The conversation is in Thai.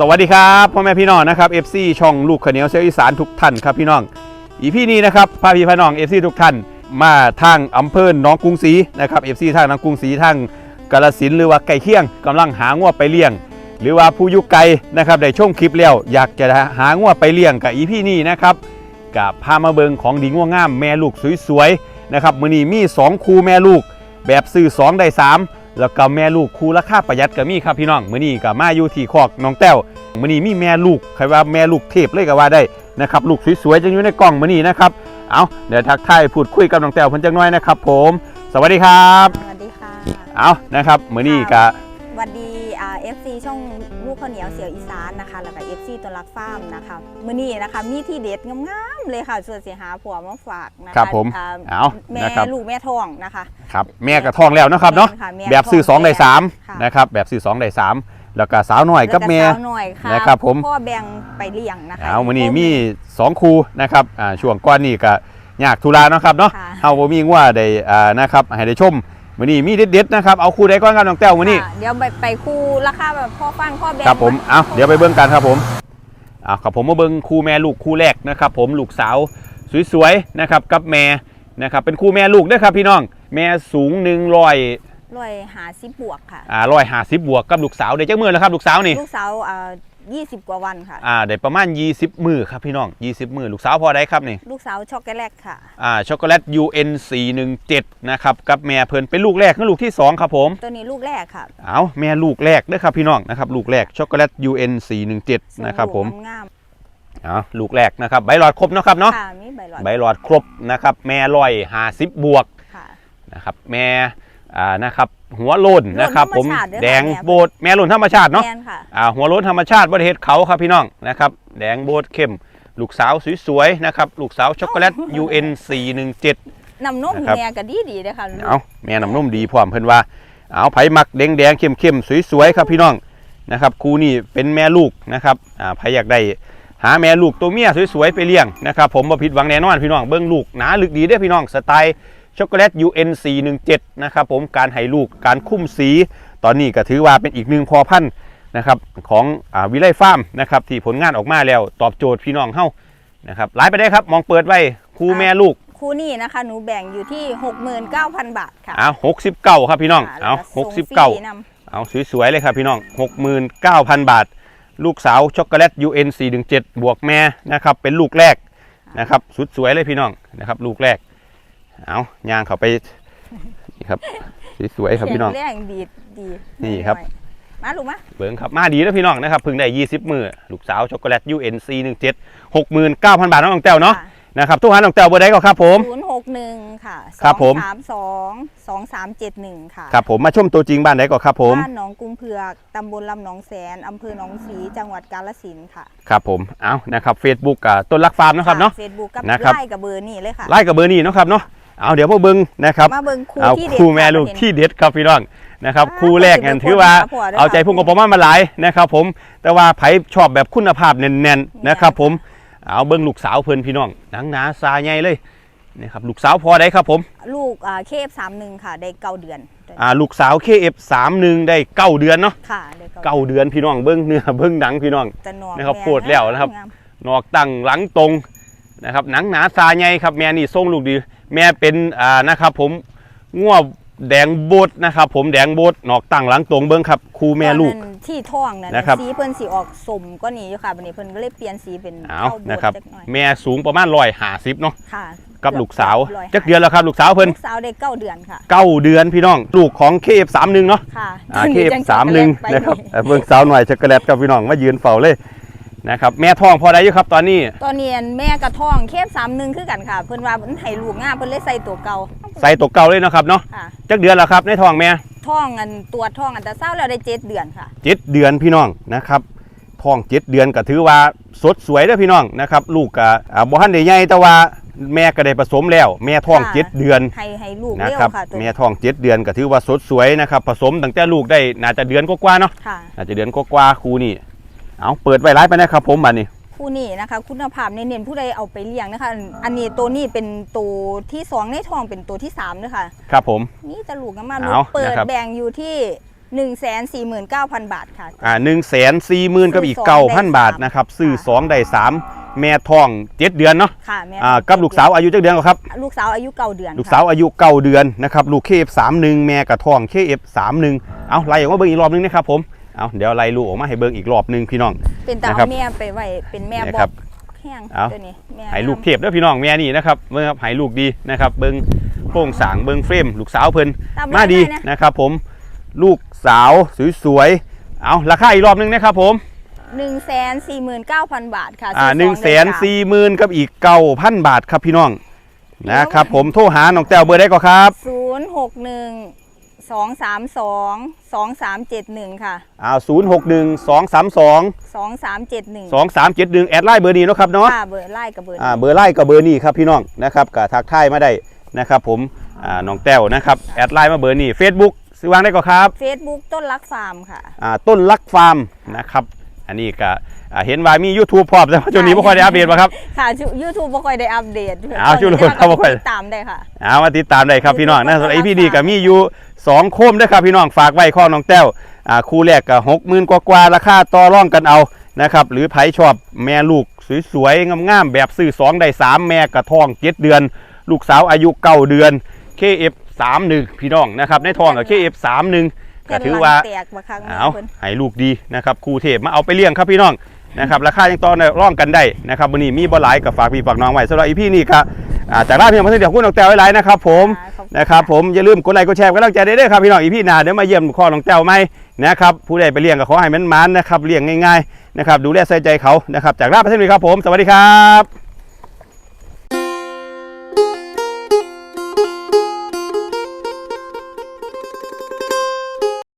สวัสดีครับพ่อแม่พี่น้องนะครับ FC ช่องลูกขาวเหนียวเสียวอีสานทุกท่านครับพี่น้อง อีพี่นี้นะครับพาพี่พี่น้อง FC ทุกท่าน มาทางอำเภอหนองกรุงศรีนะครับ FC ทางหนองกรุงศรีทางกาลสินหรือว่าไก่เคียงกำลังหางวไปเลี้ยง หรือว่าผู้ยุไกลนะครับได้ชมคลิปแล้วอยากจะหางวไปเลี้ยงกับอีพี่นี้นะครับกับพามาเบิงของดีงวงามแม่ลูกสวยๆนะครับมือนี้มีสองคู่แม่ลูก แบบซื้อ2ได้3 แล้วก็แม่ลูกคู่ราคาประหยัดก็มีครับพี่น้องมื้อนี้ก็มาอยู่ที่คอกน้องแต้วมื้อนี้มีแม่ลูกใครว่าแม่ลูกเทพเลยก็ว่าได้นะครับลูกสวยๆจังอยู่ในกล่องมื้อนี้นะครับเอาเดี๋ยวทักทายพูดคุยกับน้องแต้วเพิ่นจังน้อยนะครับ ผม สวัสดีครับ สวัสดีค่ะ เอานะครับมื้อนี้ก็สวัสดีอ่า FC ช่องลูกข้าวเหนียวเสียวอีสานนะคะแล้วก็ FC ตัวรักฟาร์มนะคะมื้อนี้นะคะมีที่เด็ดงามๆเลยค่ะส่วนเสียหาผัวมาฝากนะคะครับผมอ่าเอาแม่นะครับ ลูกแม่ทองนะคะ ครับแม่กระทองแล้วนะครับเนาะแม่ค่ะม่แบบซื้อทง2ได้ค่ะ3นะครับแบบซื้อ2ได้3แล้วก็สาวน้อยกับแม่ ล้วสาวหน่อยค่ะนะครับผม พ่อแบ่งไปเลี้ยงนะคะเอามื้อนี้มี 2 คู่นะครับอ่าช่วงก่อนนี้ก็ยากธุระเนาะครับเนาะค่ะ เฮาบ่มีงัวได้อ่านะครับให้ได้ชม มื้อนี้มีเด็ดๆนะครับเอาคู่ใดก่อนครับน้องแต้วมื้อนี้ค่ะเดี๋ยวไปไปคู่ราคาแบบพ่อฟังพ่อแบ่งครับผมเอาเดี๋ยวไปเบิ่งกันครับผมเอาครับผมมาเบิ่งคู่แม่ลูกคู่แรกนะครับ ผมลูกสาวสวยๆนะครับกับแม่นะครับเป็นคู่แม่ลูกเด้อครับพี่น้อง แม่สูง100 ร้อยหาสิบบวกค่ะอ่า150บวกกับลูกสาวได้จักมื้อแล้วครับลูกสาวนี่ลูกสาวอ่ายี่สิบกว่าวันค่ะอ่าได้ประมาณ20มื้อครับพี่น้อง20มื้อลูกสาวพอได้ครับนี่ลูกสาวช็อกโกแลตค่ะอ่าช็อกโกแลต UN 417นะครับกับแม่เพิ่นเป็นลูกแรกกับลูกที่สองครับผมตัวนี้ลูกแรกค่ะเอาแม่ลูกแรกเด้อครับพี่น้องนะครับลูกแรกช็อกโกแลต UN 417นะครับผมงามเอาลูกแรกนะครับใบหลอดครบเนาะครับๆเนาะค่ะมีใบหลอดใบหลอดครบนะครับแม่ลอย50บวกค่ะนะครับแม่ อ่านะครับหัวโลนนะครับโลนธรผรมมชาติเด้อค่ะแดงแม่โบดแม่โลนธรรมชาติเนาะแมนค่ะอ่าหัวโลนธรรมชาติบริเฮ็ดเขาครับพี่น้องนะครับแดงโบดเข้ม ลูกสาวสวยๆนะครับลูกสาวช็อกโกแลต UN 417น้ำนมนะครับแม่ก็ดีดีๆเลยค่ะเอาแม่น้ำนมดีพร้อมเพิ่นว่าเอาไผมักแดงแดงๆเข้มเข้มๆสวยๆครับพี่น้องนะครับครูนี่เป็นแม่ลูกนะครับอ่าไผอยากได้หาแม่ลูกตัวเมียสวยๆไปเลี้ยงนะครับผมบ่ผิดหวังแน่นอนพี่น้องเบิ้งลูกหนาลึกดีเด้อพี่น้องสไตล์ ช็อกโกแลต UN 417 นะครับผมการให้ลูกการคุ้มสี ตอนนี้ก็ถือว่าเป็นอีกหนึ่งพอพันธุ์นะครับของอ่าวิไลฟาร์มนะครับที่ผลงานออกมาแล้วตอบโจทย์พี่น้องเฮานะครับหลายไปได้ครับมองเปิดไว้ครูแม่ลูกคู่นี้นะคะ หนูแบ่งอยู่ที่ 69,000 บาทค่ะเอา69ครับพี่น้องค่ะเอาแล้วส่งฟรี69นำเอาสวยๆเลยครับพี่น้อง 69,000 บาท ลูกสาวช็อกโกแลต UN 417 บวกแม่นะครับเป็นลูกแรกนะครับสุดสวยเลยพี่น้องนะครับลูกแรก เอาย่างเขาไปนี่ครับสวยๆครับพี่น้องเสียแรงดีดีนี่ครับ มาลูกมาเบิ้งครับมาดีแล้วพี่น้องนะครับเพิ่งได้20 มือลูกสาวช็อกโกแลต UN 417 69,000 บาทน้องแต้วเนาะนะครับทุกท่านน้องแต้วเบอร์ใดก็ครับผมศูนย์หกหนึ่งค่ะครับผมสามสองสองสามเจ็ดหนึ่งค่ะครับผมมาชมตัวจริงบ้านใดก็ครับผมบ้านหนองกรุงเผือกตำบลลำหนองแสนอำเภอหนองศรีจังหวัดกาฬสินธุ์ค่ะครับผมเอานะครับเฟซบุ๊กกับต้นรักฟาร์มนะครับเนาะเฟซบุ๊กกับนะครับ ไล่กับเบอร์นี่เลยค่ะไล่กับเบอร์นี้เนาะครับเนาะ เอาเดี๋ยวมาเบิ้งนะครับมาเบิ่งคู่เอาที่เด็ดคู่แม่ลูกค่ะที่เด็ดครับพี่น้องนะครับอ่าคู่แรกนั่นขอบคุณถือว่าขอบคุณเอาใจพุ่งกระป๋อมามาหลายนะครับผมแต่ว่าไผชอบแบบคุณภาพแน่นๆนะครับผมเอาเบิ้งลูกสาวเพิ่นพี่น้องหนังหนาซาใหญ่เลยนะครับลูกสาวพอได้ครับผม ลูกอ่าเคฟสามหนึ่งค่ะได้เก้าเดือนอ่าลูกสาว KF31 ได้เก้าเดือนเนาะค่ะได้เก้าเดือนพี่น้องเบิ้งเนื้อเบิ้งหนังพี่น้องจะนอนนะครับม่โพดแล้วนะครับงามนอกตั้งหลังตรงนะครับหนังหนาซาใหญ่ครับแม่นี่ทรงลูกดี แม่เป็นอ่านะครับผมง่วแดงโบดนะครับผมแดงโบดนอกตั้งหลังตรงเบิ้งครับครูแม่ลูกตอนนั้นที่ท้องนั่นนะครับสีเพิ่นสีออกสมก็นี่อยู่ค่ะบัดนี้เพิ่นก็เลยเปลี่ยนสีเป็นเอาเข้าโบนะครับจักหน่อยแม่สูงประมาณร้อยหาสิบเนาะค่ะกับลูกสาวร้อยห้จักเดือนแล้วครับลูกสาวเพิ่นลูกสาวได้เก้าเดือนค่ะเก้าเดือนพี่น้องลูกของ KF31 เนาะค่ะอ่าตนนี้จัง KF31 ไปนะครับเอ่อเบิ่งสาวหน่อยช็อกโกแลตครับพี่น้องมายืนเฝ้าเลย นะครับแม่ท้องพอได้อยู่ครับตอนนี้ ตอนนี้อันแม่กระท้องเคฟสามหนึ่งคือกันค่ะเพิ่นว่าเพิ่นให้ลูกง่ามเพิ่นเลยใส่ตัวเก่าใส่ตัวเก่าเลยเนาะครับเนาะค่ะจักเดือนแล้วครับในท้องแม่ท้องอันตัวจท้องอันแต่เศร้าแล้วได้เจ็ดเดือนค่ะเจ็ดเดือนพี่น้องนะครับท้องเจ็ดเดือนก็ถือว่าสดสวยเด้อพี่น้องนะครับลูกก็อ่าบ่ทันได้ใหญ่แต่ว่าแม่ก็ได้ผสมแล้ว แม่ท้องค่ะเจ็ดเดือน ให้ให้ลูกนะเร็วครับค่ะตัวแม่ท้องเจ็ดเดือนก็ถือว่าสดสวยนะครับผสมตั้งแต่ลูกได้น่าจะเดือนกว่าๆเนาะค่ะน่าจะเดือนกว่าๆครูนี่ เอาเปิดไว้ร้ายไปนะครับผมบัดนี้คู่นี้นะคะคุณภาพเน้นๆผู้ใดเอาไปเลี้ยงนะคะอันนี้ตัวนี้เป็นตัวที่สองในท้องเป็นตัวที่สามด้วยค่ะครับผมนี่จะลูกกันมาเอาลูกเปิดนะครับแบ่งอยู่ที่1 4 9 0 0 0 บาทค่ะอ่าหนึ่งแสนสี่หมื่นกับอีกซื้อเก้าสองได้พันบาทสามนะครับซื้อค่ะสองได้สามแม่ทองเจ็ดเดือนเนาะค่ะแม่อ่ากับลูกสาวอายุเจ็ดเดือนกว่าครับ ลูกสาวอายุเก้าเดือน ลูกสาวอายุเก้าเดือนนะครับลูกเคฟสามหนึ่งแม่กระทองเคฟสามหนึ่งเอาไล่ออกมาเบิ่งอีกรอบนึงนะครับผม เอาเดี๋ยวไล่ลูกออกมาให้เบิ่งอีกรอบนึงพี่น้อง เป็นตานะครับเอาแม่ไปไว้เป็นแม่นะบครัอบกแห้งเอาตัวนี้แม่ให้ลูกเทพเด้อพี่น้องแม่นี่นะครับเบิ่งครับให้ลูกดีนะครับ เบิ่งโครงสร้างเบิ่งเฟรมลูกสาวเพิ่นตมาดีไนะนะครับ ผมลูกสาวสวยๆเอาราคาอีกรอบนึงนะครับผมหนึ่งแสนสี่หมื่นเก้าพันบาทค่ะอ่าหซื้นึ่งสแสได้นสามสี่หมื่นกับอีกเก้าพันบาทครับพี่น้องนะครับผมโทรหาน้องแต้วเบอร์ได้ก็ครับศูนย์ หกหนึ่งสองสามสองสองสามเจ็ดหนึ่งค่ะอ้าวศูนย์หกหนึ่งสองสามสองสองสามเจ็ดหนึ่งสองสามเจ็ดหนึ่งแอดไลน์เบอร์นี้เนาะครับเนาะ ค่ะเบอร์ไล่กับเบอร์อ่าเบอร์ไลน์กับเบอร์นี้ครับพี่น้องนะครับกับทักทายมาได้นะครับผมอ่าน้องแต้วนะครับแอดไลน์มาเบอร์นี้ Facebook ซื้อวางได้ก็ครับ เฟซบุ๊กต้นรักฟาร์มค่ะอ่าต้นลักฟาร์มนะครับ อันนี้ก็อ่าเห็นว่ามี YouTube พร้อมแต่ว่าช่วงนี้ไม่ค่อยได้อัปเดตมาครับ ค่ะยูทูบไม่ค่อยได้อัปเดตอ้าวตนนี้ YouTube เราก็บ่ค่อยติดตามได้ค่ะเอามาติดตามได้ครับพี่น้องนะ YouTube สำหรับต้นลักอีพีดีฟาร์มก็มีอยู่สองโคมด้วยครับพี่น้องฝากไว้ข้อน้องแต้วอ่าคู่แรกก็หกหมื่นกว่าๆราคาต่อร่องกันเอานะครับหรือไผชอบแม่ลูกสวยๆงามๆแบบซื้อสองได้สามแม่กระทองเจ็ดเดือน ลูกสาวอายุเก้าเดือน KF 3 1 พี่น้องนะครับในทองกับ KF 3 1 ก็ถือว่าแตกมาครั้งเอาให้ลูกดีนะครับครูเทพมาเอาไปเลี้ยงครับพี่น้องนะครับราคายังต่อร่องกันได้นะครับวันนี้มีบ่หลายกับฝากพี่ฝากน้องไว้สำหรับอีพี่นี่ก็อ่าจากร้านพี่น้องมาเดี๋ยวคุณน้องแต้วไว้หลายนะครับผมนะครับผมอย่าลืมกดไลค์กดแชร์กดกำลังใจได้ด้วยครับพี่น้องอีพี่หนาเดี๋ยวมาเยี่ยมข้อน้องแต้วไหมนะครับผู้ใดไปเลี้ยงก็ขอให้มันมันๆนะครับเลี้ยงง่ายๆนะครับดูแลใส่ใจเขานะครับจากร้านประเทศนี้ครับผม สวัสดีครับ